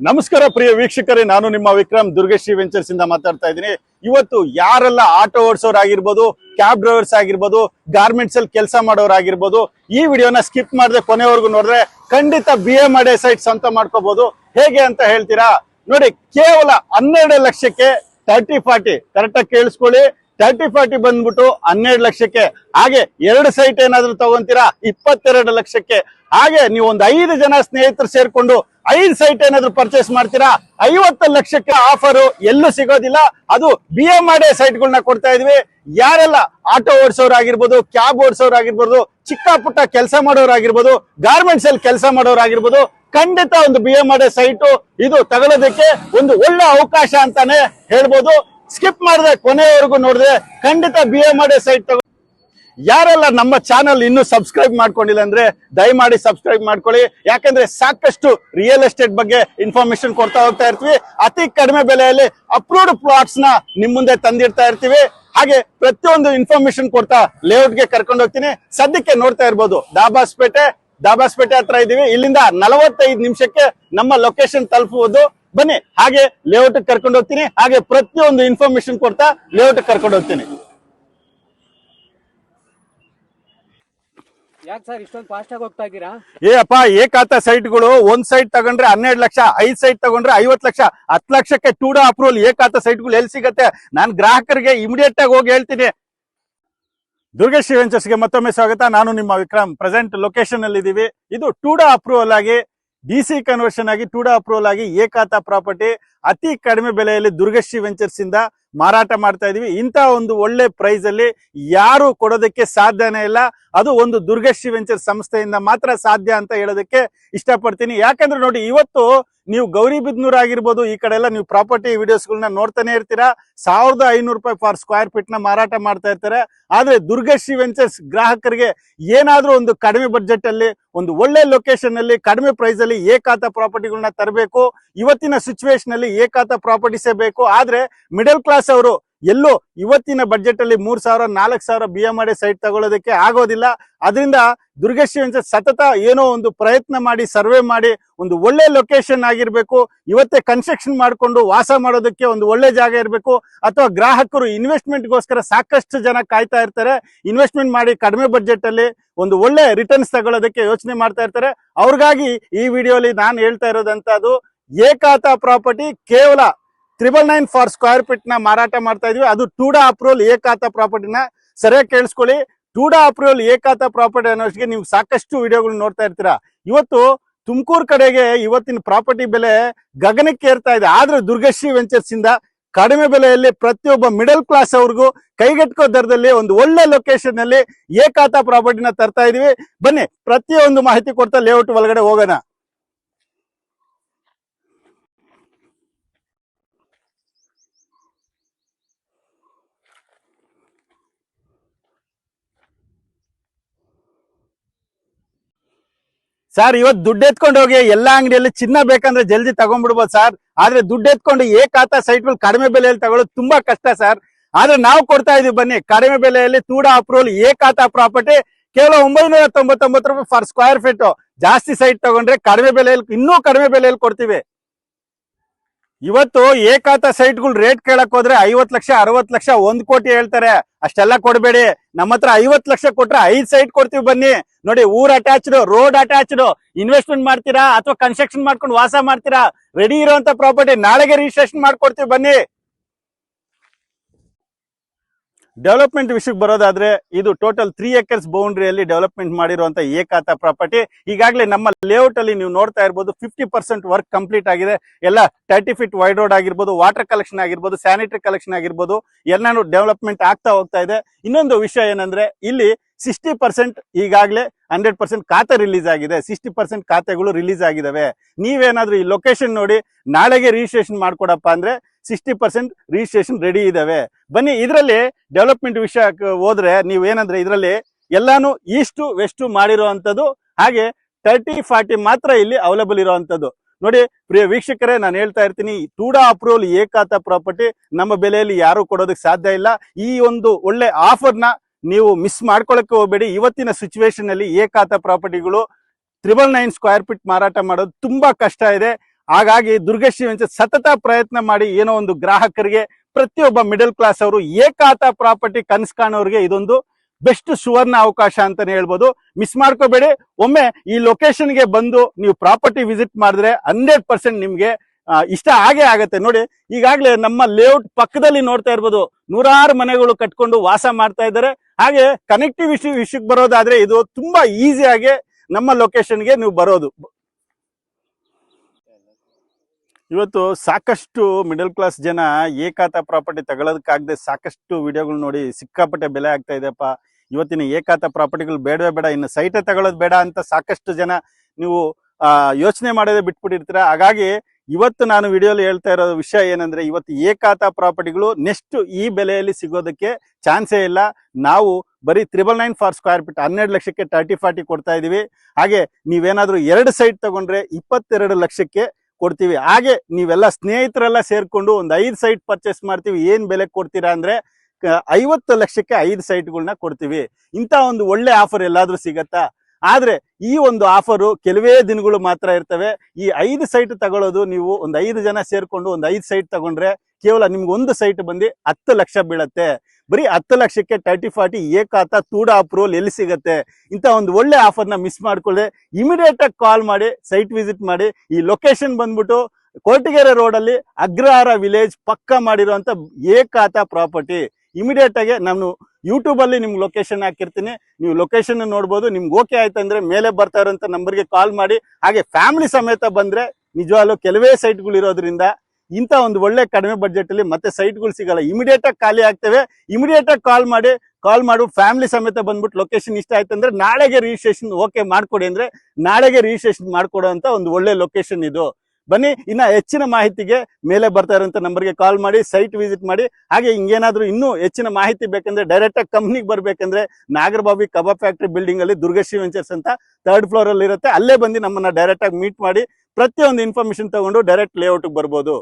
ನಮಸ್ಕಾರ ಪ್ರಿಯ ವೀಕ್ಷಕರೇ, ನಾನು ನಿಮ್ಮ ವಿಕ್ರಮ್ ದುರ್ಗಶ್ರೀ ವೆಂಚರ್ಸ್ ಇಂದ ಮಾತಾಡ್ತಾ ಇದ್ದೀನಿ. ಇವತ್ತು ಯಾರೆಲ್ಲ ಆಟೋ ಓಡಿಸೋರ್ ಆಗಿರ್ಬೋದು ಕ್ಯಾಬ್ ಡ್ರೈವರ್ಸ್ ಆಗಿರ್ಬೋದು ಗಾರ್ಮೆಂಟ್ಸ್ ಅಲ್ಲಿ ಕೆಲಸ ಮಾಡೋರ್ ಆಗಿರ್ಬೋದು, ಈ ವಿಡಿಯೋನ ಸ್ಕಿಪ್ ಮಾಡದೆ ಕೊನೆವರೆಗೂ ನೋಡಿದ್ರೆ ಖಂಡಿತ ಬಿ ಎ ಮಾಡಿ ಸೈಟ್ ಸ್ವಂತ ಮಾಡ್ಕೋಬಹುದು ಹೇಗೆ ಅಂತ ಹೇಳ್ತೀರಾ? ನೋಡಿ, ಕೇವಲ ಹನ್ನೆರಡು ಲಕ್ಷಕ್ಕೆ ತರ್ಟಿ ಫಾರ್ಟಿ ಕರೆಕ್ಟಾಗಿ ಕೇಳಿಸ್ಕೊಳ್ಳಿ. ತರ್ಟಿ ಫಾರ್ಟಿ ಬಂದ್ಬಿಟ್ಟು ಹನ್ನೆರಡು ಲಕ್ಷಕ್ಕೆ, ಹಾಗೆ ಎರಡು ಸೈಟ್ ಏನಾದ್ರು ತಗೊಂತೀರಾ, ಇಪ್ಪತ್ತೆರಡು ಲಕ್ಷಕ್ಕೆ. ಹಾಗೆ ನೀವು ಒಂದು ಐದು ಜನ ಸ್ನೇಹಿತರು ಸೇರ್ಕೊಂಡು ಐದು ಸೈಟ್ ಏನಾದ್ರು ಪರ್ಚೇಸ್ ಮಾಡ್ತೀರಾ, ಐವತ್ತು ಲಕ್ಷಕ್ಕೆ ಆಫರ್ ಎಲ್ಲೂ ಸಿಗೋದಿಲ್ಲ. ಅದು ಬಿ ಎ ಮಾಡೇ ಸೈಟ್ಗಳನ್ನ ಕೊಡ್ತಾ ಇದೀವಿ. ಯಾರೆಲ್ಲ ಆಟೋ ಓಡಿಸೋರು ಆಗಿರ್ಬೋದು, ಕ್ಯಾಬ್ ಓಡಿಸೋರು ಆಗಿರ್ಬೋದು ಚಿಕ್ಕ ಪುಟ್ಟ ಕೆಲಸ ಮಾಡೋರು ಆಗಿರ್ಬೋದು ಗಾರ್ಮೆಂಟ್ಸ್ ಅಲ್ಲಿ ಕೆಲಸ ಮಾಡೋರಾಗಿರ್ಬೋದು ಖಂಡಿತ ಒಂದು ಬಿ ಎ ಮಾಡೇ ಸೈಟು ಇದು ತಗೊಳ್ಳೋದಕ್ಕೆ ಒಂದು ಒಳ್ಳೆ ಅವಕಾಶ ಅಂತಾನೆ ಹೇಳ್ಬೋದು. ಸ್ಕಿಪ್ ಮಾಡಿದೆ ಕೊನೆಯವರೆಗೂ ನೋಡಿದ್ರೆ ಖಂಡಿತ ಬಿ ಎ ಮಾಡಿ ಸೈಟ್ ತಗೋ ಯಾರೆಲ್ಲ ನಮ್ಮ ಚಾನಲ್ ಇನ್ನೂ ಸಬ್ಸ್ಕ್ರೈಬ್ ಮಾಡ್ಕೊಂಡಿಲ್ಲ ಅಂದ್ರೆ ದಯಮಾಡಿ ಸಬ್ಸ್ಕ್ರೈಬ್ ಮಾಡ್ಕೊಳ್ಳಿ. ಯಾಕಂದ್ರೆ ಸಾಕಷ್ಟು ರಿಯಲ್ ಎಸ್ಟೇಟ್ ಬಗ್ಗೆ ಇನ್ಫಾರ್ಮೇಶನ್ ಕೊಡ್ತಾ ಹೋಗ್ತಾ ಇರ್ತೀವಿ. ಅತಿ ಕಡಿಮೆ ಬೆಲೆಯಲ್ಲಿ ಅಪ್ರೂವ್ಡ್ ಪ್ಲಾಟ್ಸ್ನ ನಿಮ್ ಮುಂದೆ ತಂದಿಡ್ತಾ ಇರ್ತೀವಿ. ಹಾಗೆ ಪ್ರತಿಯೊಂದು ಇನ್ಫಾರ್ಮೇಶನ್ ಕೊಡ್ತಾ ಲೇಔಟ್ಗೆ ಕರ್ಕೊಂಡು ಹೋಗ್ತೀನಿ. ಸದ್ಯಕ್ಕೆ ನೋಡ್ತಾ ಇರ್ಬೋದು, ದಾಬಾಸ್ಪೇಟೆ. ದಾಬಾಸ್ಪೇಟೆ ಹತ್ರ ಇದೀವಿ ಇಲ್ಲಿಂದ ನಲವತ್ತೈದು ನಿಮಿಷಕ್ಕೆ ನಮ್ಮ ಲೊಕೇಶನ್ ತಲುಪುವುದು. ಬನ್ನಿ ಹಾಗೆ ಲೇಔಟ್ ಕರ್ಕೊಂಡು ಹೋಗ್ತೀನಿ ಹಾಗೆ ಪ್ರತಿಯೊಂದು ಇನ್ಫಾರ್ಮೇಶನ್ ಕೊಡ್ತಾ ಲೇಔಟ್ ಕರ್ಕೊಂಡು ಹೋಗ್ತೀನಿ. ಯಾಕೆ ಸರ್ ಇಷ್ಟೊಂದು ಫಾಸ್ಟ್ ಆಗಿ ಹೋಗ್ತಾ ಇದ್ದೀರಾ? ಏ ಅಪ್ಪ ಏಕಾತ ಸೈಟ್ಗಳು ಒಂದ್ ಸೈಟ್ ತಗೊಂಡ್ರೆ ಹನ್ನೆರಡು ಲಕ್ಷ ಐದ್ ಸೈಟ್ ತಗೊಂಡ್ರೆ ಐವತ್ ಲಕ್ಷ ಹತ್ತು ಲಕ್ಷಕ್ಕೆ ಟೂಡ ಅಪ್ರೂವಲ್ ಏಕಾತ ಸೈಟ್ಗಳು ಎಲ್ಲಿ ಸಿಗತ್ತೆ? ನಾನ್ ಗ್ರಾಹಕರಿಗೆ ಇಮಿಡಿಯೇಟ್ ಆಗಿ ಹೋಗಿ ಹೇಳ್ತೀನಿ. ದುರ್ಗಶ್ರೀ ವೆಂಚರ್ಸ್ಗೆ ಮತ್ತೊಮ್ಮೆ ಸ್ವಾಗತ. ನಾನು ನಿಮ್ಮ ವಿಕ್ರಮ್. ಪ್ರೆಸೆಂಟ್ ಲೊಕೇಶನ್ ಅಲ್ಲಿ ಇದೀವಿ ಇದು ಟೂಡ ಅಪ್ರೂವಲ್ ಆಗಿ ಡಿ ಸಿ ಕನ್ವರ್ಷನ್ ಆಗಿ ಟೂಡ ಅಪ್ರೂವಲ್ ಆಗಿ ಏಕಾತ ಪ್ರಾಪರ್ಟಿ ಅತಿ ಕಡಿಮೆ ಬೆಲೆಯಲ್ಲಿ ದುರ್ಗಶ್ರೀ ವೆಂಚರ್ಸ್ ಇಂದ ಮಾರಾಟ ಮಾಡ್ತಾ ಇದೀವಿ. ಇಂಥ ಒಂದು ಒಳ್ಳೆ ಪ್ರೈಸ್ ಅಲ್ಲಿ ಯಾರು ಕೊಡೋದಕ್ಕೆ ಸಾಧ್ಯನೇ ಇಲ್ಲ. ಅದು ಒಂದು ದುರ್ಗಶ್ರೀ ವೆಂಚರ್ ಸಂಸ್ಥೆಯಿಂದ ಮಾತ್ರ ಸಾಧ್ಯ ಅಂತ ಹೇಳೋದಕ್ಕೆ ಇಷ್ಟಪಡ್ತೀನಿ. ಯಾಕಂದ್ರೆ ನೋಡಿ, ಇವತ್ತು ನೀವು ಗೌರಿಬಿದ್ನೂರ್ ಆಗಿರ್ಬೋದು, ಈ ಕಡೆ ಎಲ್ಲ ನೀವು ಪ್ರಾಪರ್ಟಿ ವಿಡಿಯೋಸ್ಗಳನ್ನ ನೋಡ್ತಾನೆ ಇರ್ತೀರಾ. ಸಾವಿರದ ಐನೂರು ರೂಪಾಯಿ ಫಾರ್ ಸ್ಕ್ವೇರ್ ಫೀಟ್ನ ಮಾರಾಟ ಮಾಡ್ತಾ ಇರ್ತಾರೆ. ಆದ್ರೆ ದುರ್ಗಶ್ರೀ ವೆಂಚರ್ಸ್ ಗ್ರಾಹಕರಿಗೆ ಏನಾದ್ರೂ ಒಂದು ಕಡಿಮೆ ಬಜೆಟ್ ಅಲ್ಲಿ ಒಂದು ಒಳ್ಳೆ ಲೊಕೇಶನ್ ಅಲ್ಲಿ ಕಡಿಮೆ ಪ್ರೈಸ್ ಅಲ್ಲಿ ಏಕಾತ ಪ್ರಾಪರ್ಟಿಗಳನ್ನ ತರಬೇಕು. ಇವತ್ತಿನ ಸಿಚುವೇಶನ್ ಅಲ್ಲಿ ಏಕಾತ ಪ್ರಾಪರ್ಟೀಸೇ ಬೇಕು. ಆದ್ರೆ ಮಿಡಲ್ ಕ್ಲಾಸ್ ಅವರು ಎಲ್ಲೋ ಇವತ್ತಿನ ಬಜೆಟ್ ಅಲ್ಲಿ ಮೂರ್ ಸಾವಿರ, ನಾಲ್ಕು ಸಾವಿರ ಬಿ ಎಂ ಮಾಡಿ ಸೈಟ್ ತಗೊಳ್ಳೋದಕ್ಕೆ ಆಗೋದಿಲ್ಲ. ಅದರಿಂದ ದುರ್ಗಶ್ರೀ ಅಂತ ಸತತ ಏನೋ ಒಂದು ಪ್ರಯತ್ನ ಮಾಡಿ, ಸರ್ವೆ ಮಾಡಿ, ಒಂದು ಒಳ್ಳೆ ಲೊಕೇಶನ್ ಆಗಿರ್ಬೇಕು. ಇವತ್ತೇ ಕನ್ಸ್ಟ್ರಕ್ಷನ್ ಮಾಡ್ಕೊಂಡು ವಾಸ ಮಾಡೋದಕ್ಕೆ ಒಂದು ಒಳ್ಳೆ ಜಾಗ ಇರಬೇಕು. ಅಥವಾ ಗ್ರಾಹಕರು ಇನ್ವೆಸ್ಟ್ಮೆಂಟ್ಗೋಸ್ಕರ ಸಾಕಷ್ಟು ಜನ ಕಾಯ್ತಾ ಇರ್ತಾರೆ. ಇನ್ವೆಸ್ಟ್ಮೆಂಟ್ ಮಾಡಿ ಕಡಿಮೆ ಬಜೆಟ್ ಅಲ್ಲಿ ಒಂದು ಒಳ್ಳೆ ರಿಟರ್ನ್ಸ್ ತಗೊಳ್ಳೋದಕ್ಕೆ ಯೋಚನೆ ಮಾಡ್ತಾ ಇರ್ತಾರೆ. ಅವ್ರಿಗಾಗಿ ಈ ವಿಡಿಯೋಲಿ ನಾನು ಹೇಳ್ತಾ ಇರೋದಂತದ್ದು ಏಕಾತ ಪ್ರಾಪರ್ಟಿ ಕೇವಲ ತ್ರಿಬಲ್ ನೈನ್ ಫಾರ್ ಸ್ಕ್ವೇರ್ ಫೀಟ್ನ ಮಾರಾಟ ಮಾಡ್ತಾ ಇದೀವಿ. ಅದು ಟೂಡಾ ಅಪ್ರೂವಲ್ ಏಕಾತ ಪ್ರಾಪರ್ಟಿನ ಸರಿಯಾಗಿ ಕೇಳಿಸ್ಕೊಳ್ಳಿ. ಟೂಡಾ ಅಪ್ರೂವಲ್ ಏಕಾತ ಪ್ರಾಪರ್ಟಿ ಅನ್ನೋಷ್ಟಿಗೆ ನೀವು ಸಾಕಷ್ಟು ವಿಡಿಯೋಗಳು ನೋಡ್ತಾ ಇರ್ತೀರಾ. ಇವತ್ತು ತುಮಕೂರು ಕಡೆಗೆ ಇವತ್ತಿನ ಪ್ರಾಪರ್ಟಿ ಬೆಲೆ ಗಗನಕ್ಕೆ ಏರ್ತಾ ಇದೆ. ಆದ್ರೆ ದುರ್ಗಶ್ರೀ ವೆಂಚರ್ಸ್ ಇಂದ ಕಡಿಮೆ ಬೆಲೆಯಲ್ಲಿ ಪ್ರತಿಯೊಬ್ಬ ಮಿಡಲ್ ಕ್ಲಾಸ್ ಅವ್ರಿಗೂ ಕೈಗೆಟ್ಕೋ ದರದಲ್ಲಿ ಒಂದು ಒಳ್ಳೆ ಲೊಕೇಶನ್ ಅಲ್ಲಿ ಏಕಾತ ಪ್ರಾಪರ್ಟಿನ ತರ್ತಾ ಇದೀವಿ. ಬನ್ನಿ, ಪ್ರತಿಯೊಂದು ಮಾಹಿತಿ ಕೊಡ್ತಾ ಲೇಔಟ್ ಒಳಗಡೆ ಹೋಗೋಣ. ಸರ್ ಇವತ್ತು ದುಡ್ಡು ಎತ್ಕೊಂಡು ಹೋಗಿ ಎಲ್ಲಾ ಅಂಗಡಿಯಲ್ಲಿ ಚಿನ್ನ ಬೇಕಂದ್ರೆ ಜಲ್ದಿ ತಗೊಂಡ್ಬಿಡ್ಬೋದು ಸರ್ ಆದ್ರೆ ದುಡ್ಡು ಎತ್ಕೊಂಡು ಏಕಾತ ಮೇಲೆ ಕಡಿಮೆ ಬೆಲೆಯಲ್ಲಿ ತಗೊಳ್ಳೋದು ತುಂಬಾ ಕಷ್ಟ ಸರ್ ಆದ್ರೆ ನಾವು ಕೊಡ್ತಾ ಇದೀವಿ ಬನ್ನಿ. ಕಡಿಮೆ ಬೆಲೆಯಲ್ಲಿ ತೂಡ ಅಪ್ರೂವಲ್ ಏಕಾತ ಪ್ರಾಪರ್ಟಿ ಕೇವಲ ಒಂಬೈನೂರ ತೊಂಬತ್ತೊಂಬತ್ತು ರೂಪಾಯಿ ಫರ್ ಸ್ಕ್ವೇರ್ ಫೀಟ್ ಜಾಸ್ತಿ ಸೈಟ್ ತಗೊಂಡ್ರೆ ಕಡಿಮೆ ಬೆಲೆಯಲ್ಲಿ ಇನ್ನೂ ಕಡಿಮೆ ಬೆಲೆಯಲ್ಲಿ ಕೊಡ್ತೀವಿ. ಇವತ್ತು ಏಕಾತ ಸೈಟ್ಗಳು ರೇಟ್ ಕೇಳಕ್ ಹೋದ್ರೆ ಐವತ್ ಲಕ್ಷ ಅರವತ್ ಲಕ್ಷ, ಒಂದ್ ಕೋಟಿ ಹೇಳ್ತಾರೆ. ಅಷ್ಟೆಲ್ಲ ಕೊಡಬೇಡಿ. ನಮ್ಮ ಹತ್ರ ಐವತ್ ಲಕ್ಷ ಕೊಟ್ರೆ ಐದ್ ಸೈಟ್ ಕೊಡ್ತೀವಿ ಬನ್ನಿ. ನೋಡಿ, ಊರ್ ಅಟ್ಯಾಚ್ಡ್ ರೋಡ್ ಅಟ್ಯಾಚ್ಡ್ ಇನ್ವೆಸ್ಟ್ಮೆಂಟ್ ಮಾಡ್ತೀರಾ ಅಥವಾ ಕನ್ಸ್ಟ್ರಕ್ಷನ್ ಮಾಡ್ಕೊಂಡು ವಾಸ ಮಾಡ್ತೀರಾ? ರೆಡಿ ಇರುವಂತ ಪ್ರಾಪರ್ಟಿ ನಾಳೆಗೆ ರಿಜಿಸ್ಟ್ರೇಷನ್ ಮಾಡ್ಕೊಡ್ತೀವಿ ಬನ್ನಿ. ಡೆವಲಪ್ಮೆಂಟ್ ವಿಷಯಕ್ಕೆ ಬರೋದಾದ್ರೆ ಇದು ಟೋಟಲ್ ತ್ರೀ ಎಕರ್ಸ್ ಬೌಂಡ್ರಿಯಲ್ಲಿ ಡೆವಲಪ್ಮೆಂಟ್ ಮಾಡಿರುವಂತ ಏಕಾತ ಪ್ರಾಪರ್ಟಿ ಈಗಾಗಲೇ ನಮ್ಮ ಲೇಔಟ್ ಅಲ್ಲಿ ನೀವು ನೋಡ್ತಾ ಇರ್ಬೋದು ಫಿಫ್ಟಿ ಪರ್ಸೆಂಟ್ ವರ್ಕ್ ಕಂಪ್ಲೀಟ್ ಆಗಿದೆ. ಎಲ್ಲ ತರ್ಟಿ ಫೀಟ್ ವೈಡ್ ರೋಡ್ ಆಗಿರ್ಬೋದು ವಾಟರ್ ಕಲೆಕ್ಷನ್ ಆಗಿರ್ಬೋದು ಸ್ಯಾನಿಟರಿ ಕಲೆಕ್ಷನ್ ಆಗಿರ್ಬೋದು, ಎಲ್ಲಾನು ಡೆವಲಪ್ಮೆಂಟ್ ಆಗ್ತಾ ಹೋಗ್ತಾ ಇದೆ. ಇನ್ನೊಂದು ವಿಷಯ ಏನಂದ್ರೆ ಇಲ್ಲಿ ಸಿಕ್ಸ್ಟಿ ಪರ್ಸೆಂಟ್ ಈಗಾಗಲೇ ಹಂಡ್ರೆಡ್ ಪರ್ಸೆಂಟ್ ಖಾತೆ ರಿಲೀಸ್ ಆಗಿದೆ. ಸಿಕ್ಸ್ಟಿ ಪರ್ಸೆಂಟ್ ಖಾತೆಗಳು ರಿಲೀಸ್ ಆಗಿದಾವೆ. ನೀವೇನಾದ್ರೂ ಈ ಲೊಕೇಶನ್ ನೋಡಿ, ನಾಳೆಗೆ ರಿಜಿಸ್ಟ್ರೇಷನ್ ಮಾಡ್ಕೊಡಪ್ಪ ಅಂದ್ರೆ ಸಿಕ್ಸ್ಟಿ ಪರ್ಸೆಂಟ್ ರಿಜಿಸ್ಟ್ರೇಷನ್ ರೆಡಿ ಇದಾವೆ. ಬನ್ನಿ, ಇದರಲ್ಲಿ ಡೆವಲಪ್ಮೆಂಟ್ ವಿಷಯಕ್ಕೆ ಹೋದ್ರೆ ನೀವು ಏನಂದ್ರೆ ಇದರಲ್ಲಿ ಎಲ್ಲಾನು ಈಸ್ಟು ವೆಸ್ಟು ಮಾಡಿರುವಂಥದ್ದು, ಹಾಗೆ ತರ್ಟಿ ಫಾರ್ಟಿ ಮಾತ್ರ ಇಲ್ಲಿ ಅವೈಲಬಲ್ ಇರುವಂತದ್ದು ನೋಡಿ, ಪ್ರಿಯ ವೀಕ್ಷಕರೇ, ನಾನು ಹೇಳ್ತಾ ಇರ್ತೀನಿ ಟೂಡಾ ಅಪ್ರೂವಲ್ ಏಕಾತ ಪ್ರಾಪರ್ಟಿ ನಮ್ಮ ಬೆಲೆಯಲ್ಲಿ ಯಾರು ಕೊಡೋದಕ್ಕೆ ಸಾಧ್ಯ ಇಲ್ಲ. ಈ ಒಂದು ಒಳ್ಳೆ ಆಫರ್ನ ನೀವು ಮಿಸ್ ಮಾಡ್ಕೊಳಕ್ಕೆ ಹೋಗಬೇಡಿ. ಇವತ್ತಿನ ಸಿಚುವೇಶನ್ ಅಲ್ಲಿ ಏಕಾತ ಪ್ರಾಪರ್ಟಿಗಳು ತ್ರಿಬಲ್ ನೈನ್ ಸ್ಕ್ವೇರ್ ಫೀಟ್ ಮಾರಾಟ ಮಾಡೋದು ತುಂಬಾ ಕಷ್ಟ ಇದೆ. ಹಾಗಾಗಿ ದುರ್ಗಶ್ರೀ ವೆಂಚರ್ಸ್ ಸತತ ಪ್ರಯತ್ನ ಮಾಡಿ ಏನೋ ಒಂದು ಗ್ರಾಹಕರಿಗೆ, ಪ್ರತಿಯೊಬ್ಬ ಮಿಡಲ್ ಕ್ಲಾಸ್ ಅವರು ಏಕಾತ ಪ್ರಾಪರ್ಟಿ ಕನಸು ಕಾಣೋರಿಗೆ ಇದೊಂದು ಬೆಸ್ಟ್ ಸುವರ್ಣ ಅವಕಾಶ ಅಂತಾನೆ ಹೇಳ್ಬೋದು. ಮಿಸ್ ಮಾಡ್ಕೋಬೇಡಿ. ಒಮ್ಮೆ ಈ ಲೊಕೇಶನ್ಗೆ ಬಂದು ನೀವು ಪ್ರಾಪರ್ಟಿ ವಿಸಿಟ್ ಮಾಡಿದ್ರೆ ಹಂಡ್ರೆಡ್ ಪರ್ಸೆಂಟ್ ನಿಮ್ಗೆ ಇಷ್ಟ ಆಗೇ ಆಗತ್ತೆ. ನೋಡಿ, ಈಗಾಗಲೇ ನಮ್ಮ ಲೇಔಟ್ ಪಕ್ಕದಲ್ಲಿ ನೋಡ್ತಾ ಇರ್ಬೋದು. ನೂರಾರು ಮನೆಗಳು ಕಟ್ಕೊಂಡು ವಾಸ ಮಾಡ್ತಾ ಇದ್ದಾರೆ. ಹಾಗೆ ಕನೆಕ್ಟಿವಿಟಿ ವಿಷಯಕ್ಕೆ ಬರೋದಾದ್ರೆ ಇದು ತುಂಬಾ ಈಸಿಯಾಗಿ ನಮ್ಮ ಲೊಕೇಶನ್ಗೆ ನೀವು ಬರೋದು. ಇವತ್ತು ಸಾಕಷ್ಟು ಮಿಡಲ್ ಕ್ಲಾಸ್ ಜನ ಏಕಾತ ಪ್ರಾಪರ್ಟಿ ತಗೊಳ್ಳೋದಕ್ಕಾಗದೆ ಸಾಕಷ್ಟು ವಿಡಿಯೋಗಳು ನೋಡಿ ಸಿಕ್ಕಾಪಟ್ಟೆ ಬೆಲೆ ಆಗ್ತಾ ಇದೆಯಪ್ಪ ಇವತ್ತಿನ ಏಕಾತ ಪ್ರಾಪರ್ಟಿಗಳು ಬೇಡವೇ ಬೇಡ, ಇನ್ನು ಸೈಟೇ ತಗೊಳ್ಳೋದು ಬೇಡ ಅಂತ ಸಾಕಷ್ಟು ಜನ ನೀವು ಯೋಚನೆ ಮಾಡೋದೇ ಬಿಟ್ಬಿಟ್ಟಿರ್ತೀರ. ಹಾಗಾಗಿ ಇವತ್ತು ನಾನು ವಿಡಿಯೋಲಿ ಹೇಳ್ತಾ ಇರೋ ವಿಷಯ ಏನಂದ್ರೆ, ಇವತ್ತು ಏಕಾತ ಪ್ರಾಪರ್ಟಿಗಳು ನೆಕ್ಸ್ಟ್ ಈ ಬೆಲೆಯಲ್ಲಿ ಸಿಗೋದಕ್ಕೆ ಚಾನ್ಸೇ ಇಲ್ಲ. ನಾವು ಬರೀ triple nine four square feet ಹನ್ನೆರಡು ಲಕ್ಷಕ್ಕೆ ತರ್ಟಿ ಫಾರ್ಟಿ ಕೊಡ್ತಾ ಇದೀವಿ. ಹಾಗೆ ನೀವೇನಾದ್ರೂ ಎರಡು ಸೈಟ್ ತಗೊಂಡ್ರೆ ಇಪ್ಪತ್ತೆರಡು ಲಕ್ಷಕ್ಕೆ ಕೊಡ್ತೀವಿ. ಹಾಗೆ ನೀವೆಲ್ಲ ಸ್ನೇಹಿತರೆಲ್ಲ ಸೇರ್ಕೊಂಡು ಒಂದು ಐದು ಸೈಟ್ ಪರ್ಚೇಸ್ ಮಾಡ್ತೀವಿ. ಏನ್ ಬೆಲೆ ಕೊಡ್ತೀರಾ ಅಂದ್ರೆ ಐವತ್ತು ಲಕ್ಷಕ್ಕೆ ಐದು ಸೈಟ್ಗಳನ್ನ ಕೊಡ್ತೀವಿ. ಇಂಥ ಒಂದು ಒಳ್ಳೆ ಆಫರ್ ಎಲ್ಲಾದ್ರೂ ಸಿಗತ್ತಾ? ಆದ್ರೆ ಈ ಒಂದು ಆಫರು ಕೆಲವೇ ದಿನಗಳು ಮಾತ್ರ ಇರ್ತವೆ. ಈ ಐದು ಸೈಟ್ ತಗೊಳ್ಳೋದು ನೀವು ಒಂದು ಐದು ಜನ ಸೇರ್ಕೊಂಡು ಒಂದು ಐದು ಸೈಟ್ ತಗೊಂಡ್ರೆ ಕೇವಲ ನಿಮ್ಗೆ ಒಂದು ಸೈಟ್ ಬಂದು ಹತ್ತು ಲಕ್ಷ ಬೀಳತ್ತೆ. ಬರೀ ಹತ್ತು ಲಕ್ಷಕ್ಕೆ ತರ್ಟಿ ಫಾರ್ಟಿ ಏಕಾತ ತೂಡ ಅಪ್ರೂವಲ್ ಎಲ್ಲಿ ಸಿಗತ್ತೆ? ಇಂಥ ಒಂದು ಒಳ್ಳೆ ಆಫರ್ನ ಮಿಸ್ ಮಾಡ್ಕೊಳ್ಳದೆ ಇಮಿಡಿಯೇಟ್ ಆಗಿ ಕಾಲ್ ಮಾಡಿ ಸೈಟ್ ವಿಸಿಟ್ ಮಾಡಿ, ಈ ಲೊಕೇಶನ್ ಬಂದ್ಬಿಟ್ಟು ಕೋಟಿಗೆರೆ ರೋಡಲ್ಲಿ ಅಗ್ರಹಾರ ವಿಲೇಜ್ ಪಕ್ಕ ಮಾಡಿರುವಂಥ ಏಕಾತ ಪ್ರಾಪರ್ಟಿ ಇಮಿಡಿಯೇಟ್ ಆಗಿ ನಾನು ಯೂಟ್ಯೂಬ್ ಅಲ್ಲಿ ನಿಮ್ಗೆ ಲೊಕೇಶನ್ ಹಾಕಿರ್ತೀನಿ. ನೀವು ಲೊಕೇಶನ್ ನೋಡ್ಬೋದು. ನಿಮ್ಗೆ ಓಕೆ ಆಯ್ತು ಅಂದ್ರೆ ಮೇಲೆ ಬರ್ತಾ ಇರೋಂಥ ನಂಬರ್ಗೆ ಕಾಲ್ ಮಾಡಿ. ಹಾಗೆ ಫ್ಯಾಮಿಲಿ ಸಮೇತ ಬಂದ್ರೆ ನಿಜವಾಗ್ಲೂ ಕೆಲವೇ ಸೈಟ್ಗಳು ಇರೋದ್ರಿಂದ ಇಂಥ ಒಂದು ಒಳ್ಳೆ ಕಡಿಮೆ ಬಜೆಟ್ ಅಲ್ಲಿ ಮತ್ತೆ ಸೈಟ್ಗಳು ಸಿಗಲ್ಲ. ಇಮಿಡಿಯೇಟ್ ಆಗಿ ಖಾಲಿ ಆಗ್ತವೆ. ಇಮಿಡಿಯೇಟ್ ಆಗಿ ಕಾಲ್ ಮಾಡಿ ಕಾಲ್ ಮಾಡು. ಫ್ಯಾಮಿಲಿ ಸಮೇತ ಬಂದ್ಬಿಟ್ಟು ಲೊಕೇಶನ್ ಇಷ್ಟ ಆಯ್ತು ಅಂದ್ರೆ ನಾಳೆಗೆ ರಿಜಿಸ್ಟ್ರೇಷನ್ ಓಕೆ ಮಾಡ್ಕೊಡಿ ಅಂದ್ರೆ ನಾಳೆಗೆ ರಿಜಿಸ್ಟ್ರೇಷನ್ ಮಾಡ್ಕೊಡೋ ಅಂತ ಒಂದು ಒಳ್ಳೆ ಲೊಕೇಶನ್ ಇದು. ಬನ್ನಿ, ಇನ್ನ ಹೆಚ್ಚಿನ ಮಾಹಿತಿಗೆ ಮೇಲೆ ಬರ್ತಾ ನಂಬರ್ ನಂಬರ್ಗೆ ಕಾಲ್ ಮಾಡಿ ಸೈಟ್ ವಿಸಿಟ್ ಮಾಡಿ. ಹಾಗೆ ಹಿಂಗೇನಾದ್ರೂ ಇನ್ನೂ ಹೆಚ್ಚಿನ ಮಾಹಿತಿ ಬೇಕಂದ್ರೆ ಡೈರೆಕ್ಟ್ ಆಗಿ ಕಂಪ್ನಿಗೆ ಬರ್ಬೇಕಂದ್ರೆ ನಾಗರಬಾವಿ ಕಬಾಬ್ ಫ್ಯಾಕ್ಟ್ರಿ ಬಿಲ್ಡಿಂಗ್ ಅಲ್ಲಿ ದುರ್ಗಶ್ರೀ ವೆಂಚರ್ಸ್ ಅಂತ ಥರ್ಡ್ ಫ್ಲೋರ್ ಅಲ್ಲಿ ಇರುತ್ತೆ. ಅಲ್ಲೇ ಬಂದು ನಮ್ಮನ್ನ ಡೈರೆಕ್ಟ್ ಆಗಿ ಮೀಟ್ ಮಾಡಿ ಪ್ರತಿಯೊಂದು ಇನ್ಫಾರ್ಮೇಶನ್ ತಗೊಂಡು ಡೈರೆಕ್ಟ್ ಲೇಔಟ್ ಬರ್ಬೋದು.